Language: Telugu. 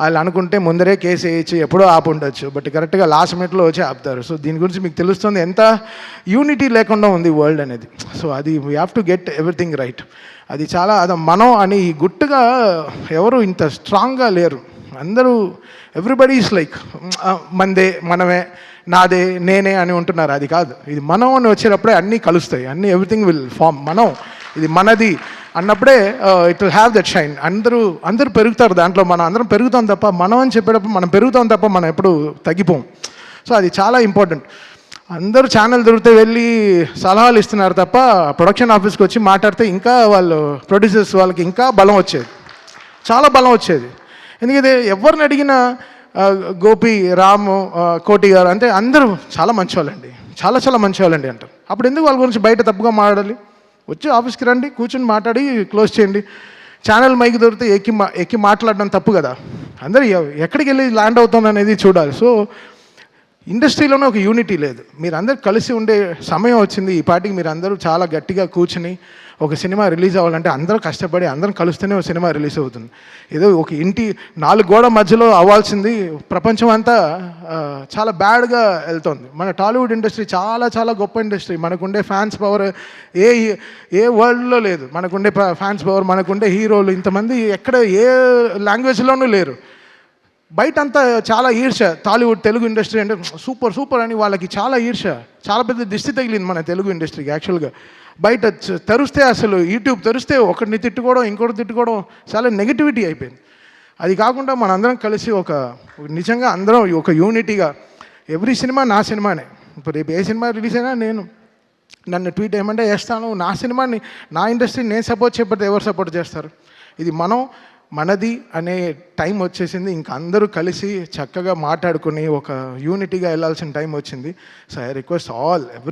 వాళ్ళు అనుకుంటే ముందరే కేసు వేయచ్చు ఎప్పుడో ఆపు ఉండొచ్చు బట్ కరెక్ట్గా లాస్ట్ మినిట్లో వచ్చి ఆపుతారు. సో దీని గురించి మీకు తెలుస్తుంది ఎంత యూనిటీ లేకుండా ఉంది వరల్డ్ అనేది. సో అది we have to get everything right అది చాలా అది మనం అని గుట్టుగా ఎవరు ఇంత స్ట్రాంగ్గా లేరు. అందరూ ఎవ్రీబడి ఈస్ లైక్ మందే మనమే నాదే నేనే అని ఉంటున్నారు. అది కాదు. ఇది మనం అని వచ్చేటప్పుడే అన్నీ కలుస్తాయి. అన్నీ ఎవ్రీథింగ్ విల్ ఫామ్ మనం ఇది మనది. అన్నప్పుడే it will have that shine అందరూ అందరూ పెరుగుతారు దాంట్లో. మనం అందరం పెరుగుతాం తప్ప మనం అని చెప్పేటప్పుడు మనం పెరుగుతాం తప్ప మనం ఎప్పుడు తగ్గిపోం. సో అది చాలా ఇంపార్టెంట్ అందరూ ఛానల్ దొరికితే వెళ్ళి సలహాలు ఇస్తున్నారు తప్ప ప్రొడక్షన్ ఆఫీస్కి వచ్చి మాట్లాడితే ఇంకా వాళ్ళు ప్రొడ్యూసర్స్ వాళ్ళకి ఇంకా బలం వచ్చేది. చాలా బలం వచ్చేది. ఎందుకంటే ఎవరిని అడిగినా గోపి రాము కోటి గారు అంటే అందరూ చాలా మంచి వాళ్ళండి చాలా చాలా మంచి వాళ్ళండి అంటారు. అప్పుడు ఎందుకు వాళ్ళ గురించి బయట తప్పుగా మాట్లాడాలి? వచ్చి ఆఫీస్కి రండి కూర్చొని మాట్లాడి క్లోజ్ చేయండి. ఛానల్ మైక్ దొరికితే ఎక్కి మా ఎక్కి మాట్లాడడం తప్పు కదా. అందరూ ఎక్కడికి వెళ్ళి ల్యాండ్ అవుతుంది అనేది చూడాలి. సో ఇండస్ట్రీలోనే ఒక యూనిటీ లేదు. మీరందరూ కలిసి ఉండే సమయం వచ్చింది. ఈ పాటికి మీరు అందరూ చాలా గట్టిగా కూర్చుని ఒక సినిమా రిలీజ్ అవ్వాలంటే అందరూ కష్టపడి అందరం కలుస్తూనే ఒక సినిమా రిలీజ్ అవుతుంది. ఏదో ఒక ఇంటి నాలుగు గోడ మధ్యలో అవ్వాల్సింది ప్రపంచం అంతా చాలా బ్యాడ్గా వెళ్తుంది. మన టాలీవుడ్ ఇండస్ట్రీ చాలా చాలా గొప్ప ఇండస్ట్రీ. మనకుండే ఫ్యాన్స్ పవర్ ఏ ఏ వరల్డ్లో లేదు. మనకుండే ఫ్యాన్స్ పవర్ మనకుండే హీరోలు ఇంతమంది ఎక్కడ ఏ లాంగ్వేజ్లోనూ లేరు. బయట అంతా చాలా ఈర్ష టాలీవుడ్ తెలుగు ఇండస్ట్రీ అంటే సూపర్ సూపర్ అని వాళ్ళకి చాలా ఈర్ష చాలా పెద్ద దిష్టి తగిలింది మన తెలుగు ఇండస్ట్రీకి యాక్చువల్గా. బయట తెరిస్తే అసలు యూట్యూబ్ తెరిస్తే ఒకరిని తిట్టుకోవడం ఇంకోటి తిట్టుకోవడం చాలా నెగిటివిటీ అయిపోయింది. అది కాకుండా మనందరం కలిసి ఒక నిజంగా అందరం ఒక యూనిటీగా ఎవ్రీ సినిమా నా సినిమానే. ఇప్పుడు రేపు ఏ సినిమా రిలీజ్ అయినా నేను నన్ను ట్వీట్ ఏమంటే చేస్తాను నా సినిమాని నా ఇండస్ట్రీని నేను సపోర్ట్ చేపడితే ఎవరు సపోర్ట్ చేస్తారు? ఇది మనం మనది అనే టైం వచ్చేసింది. ఇంకా అందరూ కలిసి చక్కగా మాట్లాడుకుని ఒక యూనిటీగా వెళ్ళాల్సిన టైం వచ్చింది. So I request all every